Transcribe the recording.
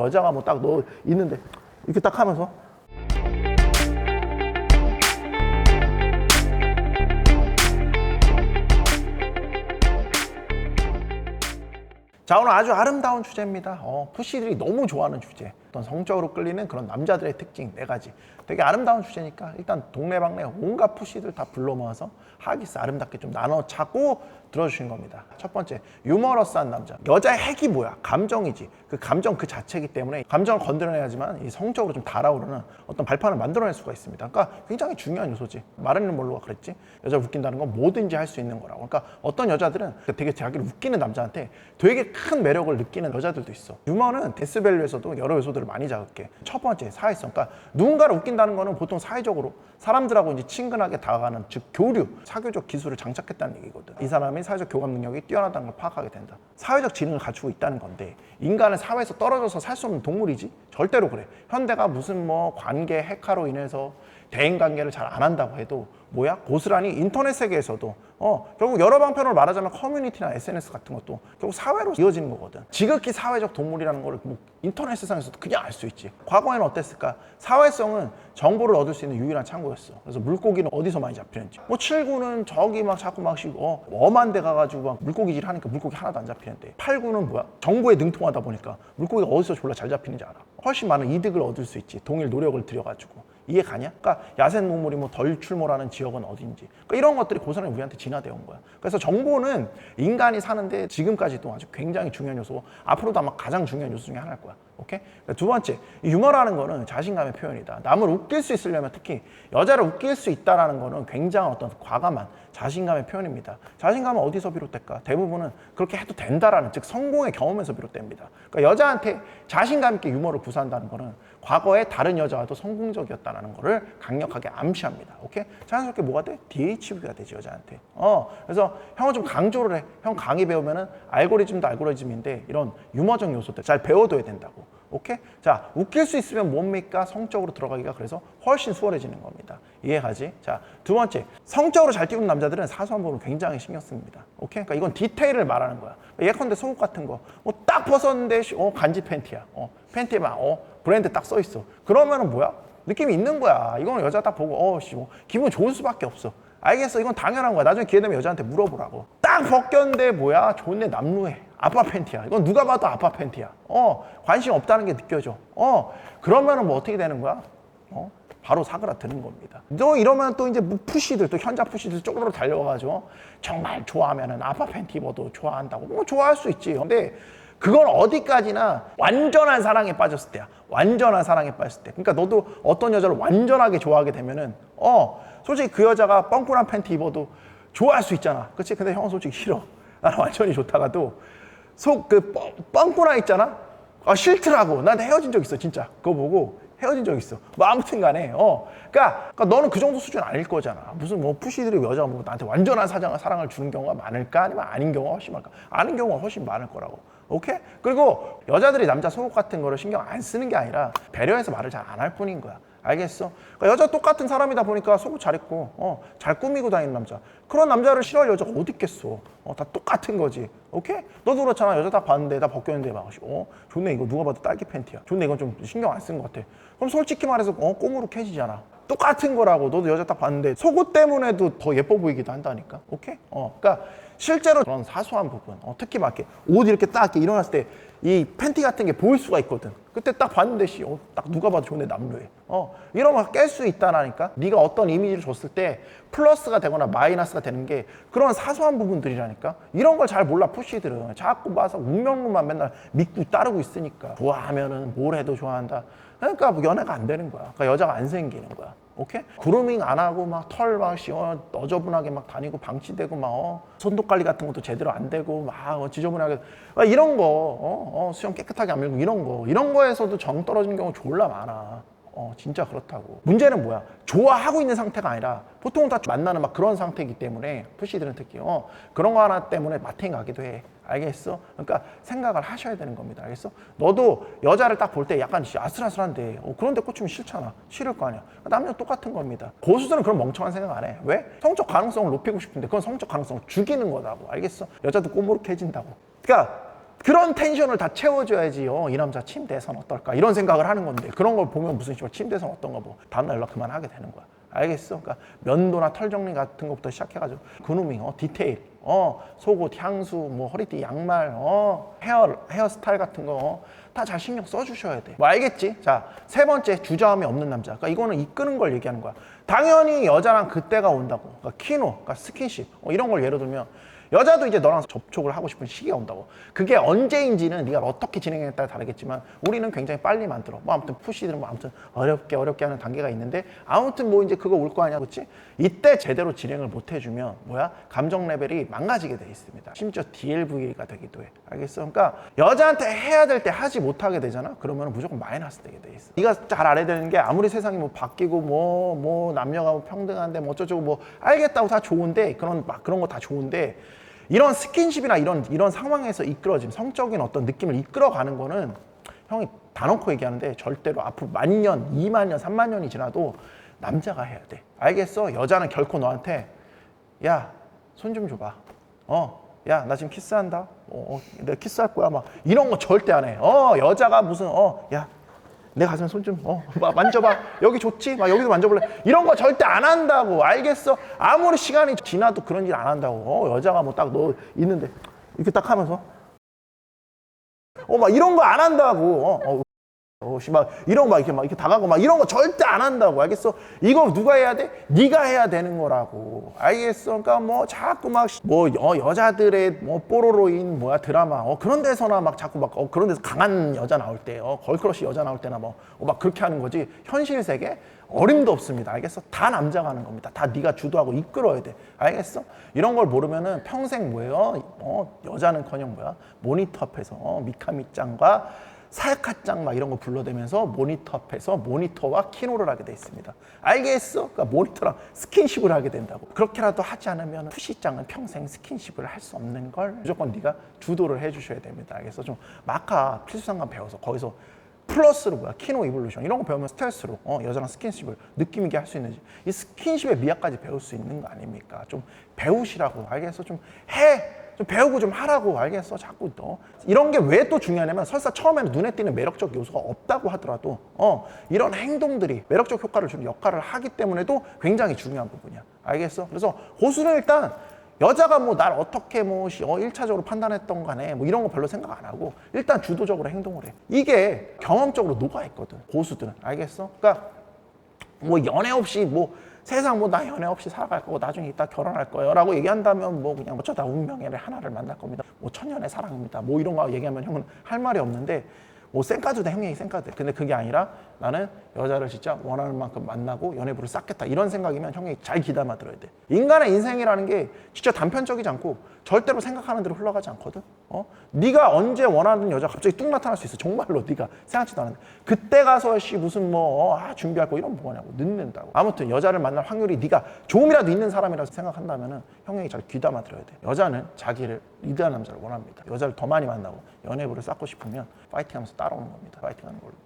여자가 뭐 딱 너 있는데 이렇게 딱 하면서 자 오늘 아주 아름다운 주제입니다. 어, 푸시들이 너무 좋아하는 주제. 어떤 성적으로 끌리는 그런 남자들의 특징 네 가지. 되게 아름다운 주제니까 일단 동네방네 온갖 푸시들 다 불러 모아서 하기스 아름답게 좀 나눠 찾고 들어주신 겁니다. 첫 번째 유머러스한 남자. 여자의 핵이 뭐야? 감정이지. 그 감정 그 자체이기 때문에 감정을 건드려내야지만 이 성적으로 좀 달아오르는 어떤 발판을 만들어낼 수가 있습니다. 그러니까 굉장히 중요한 요소지. 마르린 몰로가 그랬지. 여자 웃긴다는 건 뭐든지 할 수 있는 거라고. 그러니까 어떤 여자들은 되게 자기를 웃기는 남자한테 되게 큰 매력을 느끼는 여자들도 있어. 유머는 데스밸류에서도 여러 요소들 을 많이 자극해. 첫 번째 사회성. 그러니까 누군가를 웃긴다는 거는 보통 사회적으로 사람들하고 이제 친근하게 다가가는 즉 교류, 사교적 기술을 장착했다는 얘기거든. 이 사람이 사회적 교감 능력이 뛰어나다는 걸 파악하게 된다. 사회적 지능을 갖추고 있다는 건데 인간은 사회에서 떨어져서 살 수 없는 동물이지? 절대로 그래. 현대가 무슨 뭐 관계 핵화로 인해서 대인 관계를 잘 안 한다고 해도 뭐야? 고스란히 인터넷 세계에서도 어 결국 여러 방편으로 말하자면 커뮤니티나 SNS 같은 것도 결국 사회로 이어지는 거거든. 지극히 사회적 동물이라는 걸 뭐 인터넷 세상에서도 그냥 알 수 있지. 과거에는 어땠을까? 사회성은 정보를 얻을 수 있는 유일한 창구였어. 그래서 물고기는 어디서 많이 잡히는지. 뭐 칠구는 저기 막 자꾸 막 쉬고 어, 엄한 데 가가지고 막 물고기질 하니까 물고기 하나도 안 잡히는데. 팔구는 뭐야? 정보에 능통하다 보니까 물고기가 어디서 졸라 잘 잡히는지 알아. 훨씬 많은 이득을 얻을 수 있지. 동일 노력을 들여가지고 이해 가냐? 그러니까 야생 동물이 뭐 덜 출몰하는 지역은 어딘지 그러니까 이런 것들이 고스란히 우리한테 진화되어 온 거야 그래서 정보는 인간이 사는데 지금까지도 아주 굉장히 중요한 요소 앞으로도 아마 가장 중요한 요소 중에 하나일 거야 오케이? 그러니까 두 번째 이 유머라는 거는 자신감의 표현이다 남을 웃길 수 있으려면 특히 여자를 웃길 수 있다라는 거는 굉장한 어떤 과감한 자신감의 표현입니다 자신감은 어디서 비롯될까? 대부분은 그렇게 해도 된다라는 즉 성공의 경험에서 비롯됩니다 그러니까 여자한테 자신감 있게 유머를 구사한다는 거는 과거에 다른 여자와도 성공적이었다는 거를 강력하게 암시합니다. 오케이? 자연스럽게 뭐가 돼? DHV가 되지 여자한테. 어, 그래서 형은 좀 강조를 해. 형 강의 배우면은 알고리즘도 알고리즘인데 이런 유머적 요소들 잘 배워둬야 된다고. 오케이? 자, 웃길 수 있으면 뭡니까? 성적으로 들어가기가 그래서 훨씬 수월해지는 겁니다. 이해가지? 자, 두 번째. 성적으로 잘 띄우는 남자들은 사소한 부분을 굉장히 신경 씁니다. 오케이? 그러니까 이건 디테일을 말하는 거야. 예컨대 속옷 같은 거. 뭐딱 벗었는데, 씨, 어, 간지 팬티야. 어, 팬티에 막, 어, 브랜드 딱 써 있어. 그러면은 뭐야? 느낌이 있는 거야. 이거는 여자 딱 보고, 어, 씨, 뭐, 기분 좋을 수밖에 없어. 알겠어. 이건 당연한 거야. 나중에 기회 되면 여자한테 물어보라고. 딱 벗겼는데 뭐야? 좋네, 남루해. 아빠 팬티야. 이건 누가 봐도 아빠 팬티야. 어, 관심 없다는 게 느껴져. 어, 그러면은 뭐 어떻게 되는 거야? 어, 바로 사그라드는 겁니다. 너 이러면 또 이제 뭐 푸시들, 또 현자 푸시들 쪽으로 달려가가지고 정말 좋아하면은 아빠 팬티 입어도 좋아한다고. 뭐 좋아할 수 있지. 근데 그건 어디까지나 완전한 사랑에 빠졌을 때야. 완전한 사랑에 빠졌을 때. 그러니까 너도 어떤 여자를 완전하게 좋아하게 되면은 어 솔직히 그 여자가 뻥꾸한 팬티 입어도 좋아할 수 있잖아. 그렇지? 근데 형은 솔직히 싫어. 나는 완전히 좋다가도 속 그 뻥꾸나 있잖아. 아 싫더라고. 나한테 헤어진 적 있어 진짜. 그거 보고 헤어진 적 있어. 뭐 아무튼 간에 어. 그러니까, 그러니까 너는 그 정도 수준 아닐 거잖아. 무슨 뭐 푸시들이 여자가 뭐 나한테 완전한 사랑, 사랑을 주는 경우가 많을까? 아니면 아닌 경우가 훨씬 많을까? 아는 경우가 훨씬 많을 거라고. 오케이? 그리고 여자들이 남자 속옷 같은 거를 신경 안 쓰는 게 아니라 배려해서 말을 잘 안 할 뿐인 거야. 알겠어? 그러니까 여자 똑같은 사람이다 보니까 속옷 잘 입고, 어, 잘 꾸미고 다니는 남자. 그런 남자를 싫어할 여자가 어디 있겠어? 어, 다 똑같은 거지. 오케이? 너도 그렇잖아. 여자 딱 봤는데, 다 벗겼는데 막, 어, 좋네. 이거 누가 봐도 딸기 팬티야. 좋네. 이건 좀 신경 안 쓴 것 같아. 그럼 솔직히 말해서, 어, 꽁으로 캐지잖아. 똑같은 거라고. 너도 여자 딱 봤는데, 속옷 때문에도 더 예뻐 보이기도 한다니까. 오케이? 어, 그러니까 실제로 그런 사소한 부분, 어, 특히 막 이렇게 옷 이렇게 딱 이렇게 일어났을 때 이 팬티 같은 게 보일 수가 있거든. 그때 딱 봤는데 씨, 어, 딱 누가 봐도 좋네 남루해. 어, 이런 거 깰 수 있다라니까. 네가 어떤 이미지를 줬을 때 플러스가 되거나 마이너스가 되는 게 그런 사소한 부분들이라니까. 이런 걸 잘 몰라 푸시들은 자꾸 봐서 운명론만 맨날 믿고 따르고 있으니까 좋아하면은 뭘 해도 좋아한다. 그러니까 뭐 연애가 안 되는 거야. 그러니까 여자가 안 생기는 거야. 오케이? 그루밍 안 하고 막 털막 씌워 너저분하게 막 다니고 방치되고 막 어, 손톱 관리 같은 것도 제대로 안 되고 막 어, 지저분하게 막 이런 거 어, 어, 수염 깨끗하게 안 밀고 이런 거 이런 거에서도 정 떨어지는 경우 졸라 많아. 어 진짜 그렇다고. 문제는 뭐야? 좋아하고 있는 상태가 아니라 보통은 다 만나는 막 그런 상태이기 때문에 푸시들은 특히 어 그런 거 하나 때문에 마탱이 가기도 해. 알겠어? 그러니까 생각을 하셔야 되는 겁니다. 알겠어? 너도 여자를 딱 볼 때 약간 아슬아슬한데 어, 그런데 꽂히면 싫잖아. 싫을 거 아니야. 남녀 똑같은 겁니다. 고수들은 그런 멍청한 생각 안 해. 왜? 성적 가능성을 높이고 싶은데 그건 성적 가능성을 죽이는 거다고. 알겠어? 여자도 꼬무룩해진다고. 그러니까 그런 텐션을 다 채워줘야지 어, 이 남자 침대에선 어떨까 이런 생각을 하는 건데 그런 걸 보면 무슨 씨발 침대에선 어떤가 뭐 다음날 연락 그만하게 되는 거야 알겠어? 그러니까 면도나 털 정리 같은 것부터 시작해가지고 그루밍, 어, 디테일, 어, 속옷, 향수, 뭐 허리띠, 양말, 어, 헤어 헤어스타일 같은 거다잘 신경 써주셔야 돼. 뭐 알겠지? 자 세 번째 주저함이 없는 남자. 그러니까 이거는 이끄는 걸 얘기하는 거야. 당연히 여자랑 그때가 온다고. 그러니까 키노, 그러니까 스킨십, 어, 이런 걸 예를 들면 여자도 이제 너랑 접촉을 하고 싶은 시기가 온다고. 그게 언제인지는 네가 어떻게 따라 다르겠지만 우리는 굉장히 빨리 만들어. 뭐 아무튼 푸시들은 뭐 아무튼 어렵게 어렵게 하는 단계가 있는데 아무튼 뭐 이제 그거 올 거 아니야, 그렇지? 이때 제대로 진행을 못 해주면 뭐야? 감정 레벨이 망가지게 돼 있습니다. 심지어 DLV가 되기도 해. 알겠어? 그러니까 여자한테 해야 될 때 하지 못하게 되잖아. 그러면 무조건 마이너스 되게 돼 있어. 네가 잘 알아야 되는 게 아무리 세상이 뭐 바뀌고 뭐뭐 남녀가 뭐 평등한데 뭐 어쩌고 뭐 알겠다고 다 좋은데 그런 막 그런 거 다 좋은데 이런 스킨십이나 이런 이런 상황에서 이끌어진 성적인 어떤 느낌을 이끌어가는 거는 형이 다 놓고 얘기하는데 절대로 앞으로 만 년, 이만 년, 삼만 년이 지나도 남자가 해야 돼. 알겠어? 여자는 결코 너한테 야, 손 좀 줘봐. 어, 야, 나 지금 키스한다. 어, 어, 내가 키스할 거야. 막 이런 거 절대 안 해. 어, 여자가 무슨 어, 야, 내 가슴에 손 좀, 어, 막 만져봐. 여기 좋지? 막 여기도 만져볼래? 이런 거 절대 안 한다고. 알겠어? 아무리 시간이 지나도 그런 일 안 한다고. 어, 여자가 뭐 딱 너 있는데 이렇게 딱 하면서 어, 막 이런 거 안 한다고. 어, 어, 어, 씨, 막 이런 거막 이렇게 막 이렇게 다가고 막 이런 거 절대 안 한다고. 알겠어? 이거 누가 해야 돼? 네가 해야 되는 거라고. 알겠어? 그러니까 뭐 자꾸 막뭐 여자들의 뭐 뽀로로인 뭐야 드라마 어 그런 데서나 막 자꾸 막 어, 그런 데서 강한 여자 나올 때, 어 걸크러쉬 여자 나올 때나 뭐막 그렇게 하는 거지. 현실 세계 어림도 없습니다. 알겠어? 다 남자가 하는 겁니다. 다 네가 주도하고 이끌어야 돼. 알겠어? 이런 걸 모르면은 평생 뭐예요? 어 여자는커녕 뭐야? 모니터 앞에서 어, 미카미짱과 사야카짱 막 이런 거 불러대면서 모니터 앞에서 모니터와 키노를 하게 돼 있습니다. 알겠어? 그러니까 모니터랑 스킨십을 하게 된다고. 그렇게라도 하지 않으면 푸시짱은 평생 스킨십을 할 수 없는 걸 무조건 네가 주도를 해주셔야 됩니다. 알겠어? 좀 마카 필수상관 배워서 거기서 플러스로 뭐야 키노 이볼루션 이런 거 배우면 스트레스로 어, 여자랑 스킨십을 느낌 있게 할 수 있는지 이 스킨십의 미학까지 배울 수 있는 거 아닙니까? 좀 배우시라고 알겠어? 좀 해. 좀 배우고 좀 하라고 알겠어 자꾸 너 이런 게 왜 또 중요하냐면 설사 처음에는 눈에 띄는 매력적 요소가 없다고 하더라도 어 이런 행동들이 매력적 효과를 주는 역할을 하기 때문에도 굉장히 중요한 부분이야. 알겠어? 그래서 고수는 일단 여자가 뭐 날 어떻게 뭐 시- 어, 1차적으로 판단했던 간에 뭐 이런 거 별로 생각 안 하고 일단 주도적으로 행동을 해. 이게 경험적으로 녹아 있거든 고수들은. 알겠어? 그러니까 뭐 연애 없이 뭐 세상 뭐 나 연애 없이 살아갈 거고 나중에 이따 결혼할 거예요 라고 얘기한다면 뭐 그냥 뭐 저다 운명의 하나를 만날 겁니다. 뭐 천년의 사랑입니다. 뭐 이런 거 얘기하면 형은 할 말이 없는데 뭐 쌩까도 돼 형이 쌩까도 돼. 근데 그게 아니라 나는 여자를 진짜 원하는 만큼 만나고 연애부를 쌓겠다 이런 생각이면 형이 잘 귀담아 들어야 돼. 인간의 인생이라는 게 진짜 단편적이지 않고 절대로 생각하는 대로 흘러가지 않거든. 어? 네가 언제 원하는 여자 갑자기 뚝 나타날 수 있어. 정말로 네가 생각지도 않았는데 그때 가서 씨 무슨 뭐 어, 아, 준비할 거 이런 거 뭐냐고 늦는다고. 아무튼 여자를 만날 확률이 네가 조금이라도 있는 사람이라고 생각한다면 은 형이 잘 귀담아 들어야 돼. 여자는 자기를 리드하는 남자를 원합니다. 여자를 더 많이 만나고 연애부를 쌓고 싶으면 파이팅하면서 따라오는 겁니다. 파이팅하는 걸로.